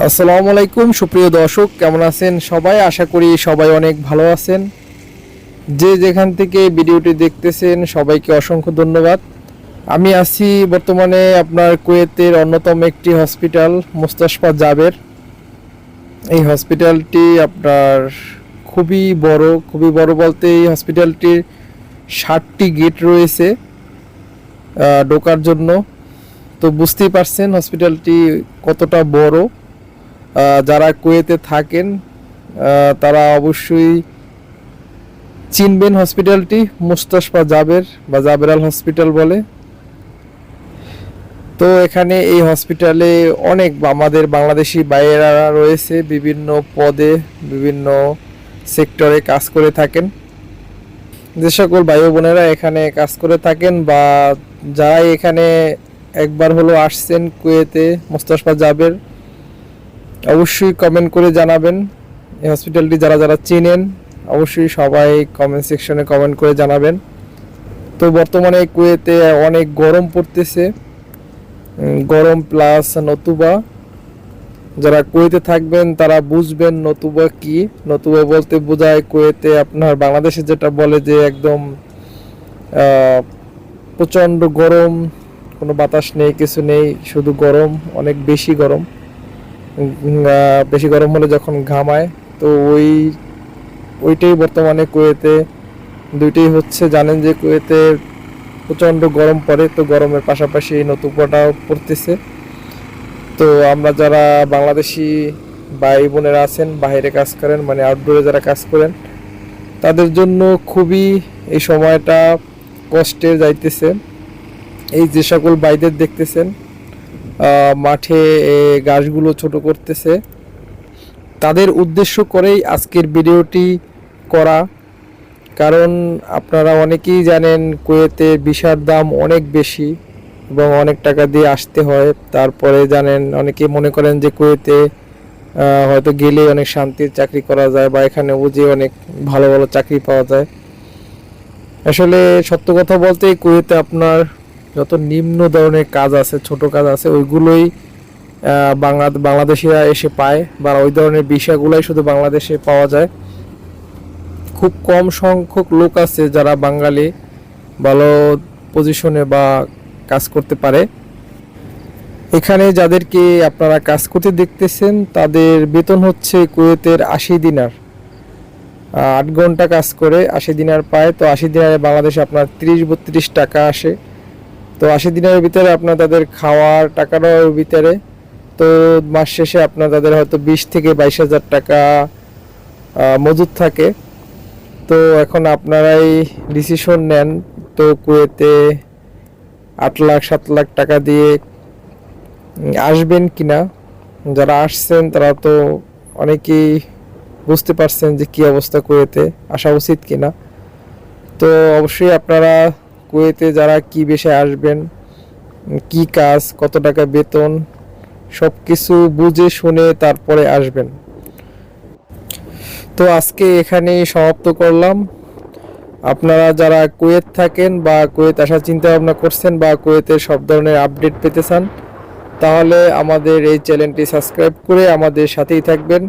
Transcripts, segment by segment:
আসসালামু আলাইকুম, সুপ্রিয় দর্শক, কেমন আছেন সবাই? আশা করি সবাই অনেক ভালো আছেন। যে যেখান থেকে ভিডিওটি দেখতেছেন, সবাইকে অসংখ্য ধন্যবাদ। আমি আছি বর্তমানে আপনার কুয়েতের অন্যতম একটি হসপিটাল, মুস্তাশফা জাবের। এই হসপিটালটি আপনার খুবই বড় খুবই বড় বলতে এই হসপিটালটির ষাটটি গেট রয়েছে ঢোকার জন্য। তো বুঝতেই পারছেন হসপিটালটি কতটা বড়। যারা কুয়েতে থাকেন তারা অবশ্যই চিনবেন হসপিটালটি মুস্তাশফা জাবের বা জাবের আল হসপিটাল বলে। তো এখানে এই হসপিটালে অনেক আমাদের বাংলাদেশি বাইরেরা রয়েছে, বিভিন্ন পদে, বিভিন্ন সেক্টরে কাজ করে থাকেন। যে সকল ভাই বোনেরা এখানে কাজ করে থাকেন বা যারা এখানে একবার হলো আসছেন কুয়েতে, মোস্তাশফা জাবের অবশ্যই কমেন্ট করে জানাবেন। এই হসপিটালটি যারা যারা চেনেন, অবশ্যই সবাই কমেন্ট সেকশনে কমেন্ট করে জানাবেন। তো বর্তমানে কুয়েতে অনেক গরম পড়তেছে। গরম প্লাস নতুবা। যারা কুয়েতে থাকবেন, তারা বুঝবেন নতুবা কি। নতুবা বলতে বোঝায় কুয়েতে আপনার বাংলাদেশে যেটা বলে যে একদম প্রচণ্ড গরম। কোনো বাতাস নেই, কিছু নেই, শুধু গরম, অনেক বেশি গরম। বেশি গরম হলে যখন ঘামায়, তো ওই, ওইটাই বর্তমানে কুয়েতে। দুইটাই হচ্ছে, জানেন যে কুয়েতে প্রচণ্ড গরম পড়ে, তো গরমের পাশাপাশি এই নতুবাটাও পড়তেছে। তো আমরা যারা বাংলাদেশি ভাই বোনেরা আছেন, বাইরে কাজ করেন মানে আউটডোরে যারা কাজ করেন, তাদের জন্য খুবই এই সময়টা কষ্টে যাইতেছে। এই যে সকল বাইদের দেখতেছেন মাঠে ঘাসগুলো ছোট করতেছে। তাদের উদ্দেশ্য করেই আজকের ভিডিওটি করা। কারণ আপনারা অনেকেই জানেন কুয়েতে বিষার দাম অনেক বেশি এবং অনেক টাকা দিয়ে আসতে হয়। তারপরে জানেন, অনেকে মনে করেন যে কুয়েতে হয়তো গেলে অনেক শান্তির চাকরি করা যায় বা এখানে বুঝে অনেক ভালো ভালো চাকরি পাওয়া যায়। আসলে সত্য কথা বলতে কুয়েতে আপনার যত নিম্ন ধরনের কাজ আছে, ছোট কাজ আছে, ওইগুলোই বাংলা বাংলাদেশিরা এসে পায় বা ওই ধরনের বিষয়গুলোই শুধু বাংলাদেশে পাওয়া যায়। খুব কম সংখ্যক লোক আছে যারা বাঙালি ভালো পজিশনে বা কাজ করতে পারে। এখানে যাদেরকে আপনারা কাজ করতে দেখতেছেন, তাদের বেতন হচ্ছে কুয়েতের আশি দিনার। আট ঘণ্টা কাজ করে আশি দিনার পায়, তো আশি দিনারে বাংলাদেশে আপনার তিরিশ, বত্রিশ টাকা আসে। তো আশি দিনের ভিতরে আপনার তাদের খাওয়ার টাকাটাও এর ভিতরে। তো মাস শেষে আপনার তাদের হয়তো বিশ থেকে বাইশ হাজার টাকা মজুদ থাকে। তো এখন আপনারাই ডিসিশন নেন। তো কুয়েতে আট লাখ, সাত লাখ টাকা দিয়ে আসবেন কিনা? যারা আসছেন তারা তো অনেকেই বুঝতে পারছেন যে কি অবস্থা কুয়েতে, আসা উচিত কিনা। তো অবশ্যই আপনারা কুয়েতে যারা কি বেশে আসবেন, কি কাজ, কত টাকা বেতন সব কিছু বুঝে শুনে তারপরে আসবেন। তো আজকে এখানেই সমাপ্ত করলাম। আপনারা যারা কুয়েত থাকেন বা কুয়েত আসার চিন্তা ভাবনা করছেন বা কুয়েতের সব ধরনের আপডেট পেতে চান, তাহলে আমাদের এই চ্যানেলটি সাবস্ক্রাইব করে আমাদের সাথেই থাকবেন।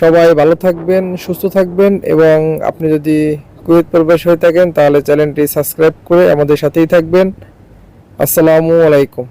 সবাই ভালো থাকবেন, সুস্থ থাকবেন এবং আপনি যদি কুয়েত প্রবেশ হয়ে থাকেন তাহলে চ্যানেলটি সাবস্ক্রাইব করে আমাদের সাথেই থাকবেন। আসসালামু আলাইকুম।